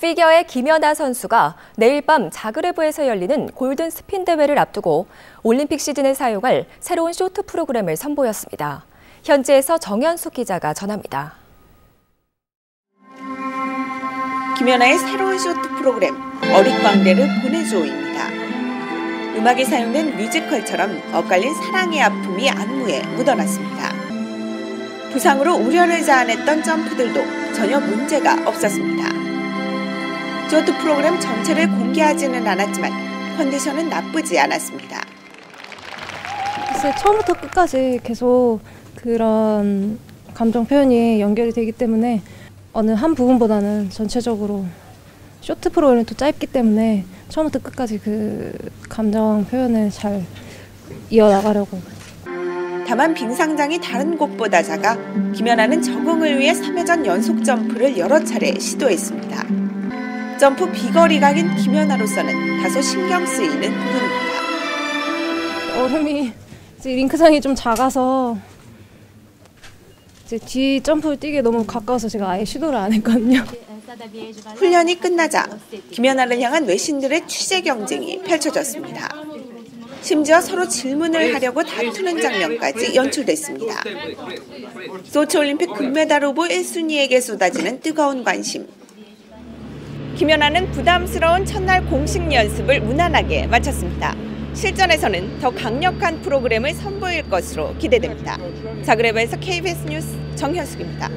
피겨의 김연아 선수가 내일 밤 자그레브에서 열리는 골든 스핀 대회를 앞두고 올림픽 시즌에 사용할 새로운 쇼트 프로그램을 선보였습니다. 현지에서 정현숙 기자가 전합니다. 김연아의 새로운 쇼트 프로그램 어릿광대를 보내줘입니다. 음악이 사용된 뮤지컬처럼 엇갈린 사랑의 아픔이 안무에 묻어났습니다. 부상으로 우려를 자아냈던 점프들도 전혀 문제가 없었습니다. 쇼트 프로그램 전체를 공개하지는 않았지만 컨디션은 나쁘지 않았습니다. 글쎄 처음부터 끝까지 계속 그런 감정 표현이 연결이 되기 때문에 어느 한 부분보다는 전체적으로 쇼트 프로그램이 또 짧기 때문에 처음부터 끝까지 그 감정 표현을 잘 이어나가려고 다만 빙상장이 다른 곳보다 작아 김연아는 적응을 위해 3회전 연속 점프를 여러 차례 시도했습니다. 점프 비거리 각인 김연아로서는 다소 신경 쓰이는 부분입니다. 얼음이 이제 링크장이 좀 작아서 이제 뒤 점프 뛰기 너무 가까워서 제가 아예 시도를 안 했거든요. 훈련이 끝나자 김연아를 향한 외신들의 취재 경쟁이 펼쳐졌습니다. 심지어 서로 질문을 하려고 다투는 장면까지 연출됐습니다. 소치올림픽 금메달 후보 1순위에게 쏟아지는 뜨거운 관심. 김연아는 부담스러운 첫날 공식 연습을 무난하게 마쳤습니다. 실전에서는 더 강력한 프로그램을 선보일 것으로 기대됩니다. 자그레브에서 KBS 뉴스 정현숙입니다.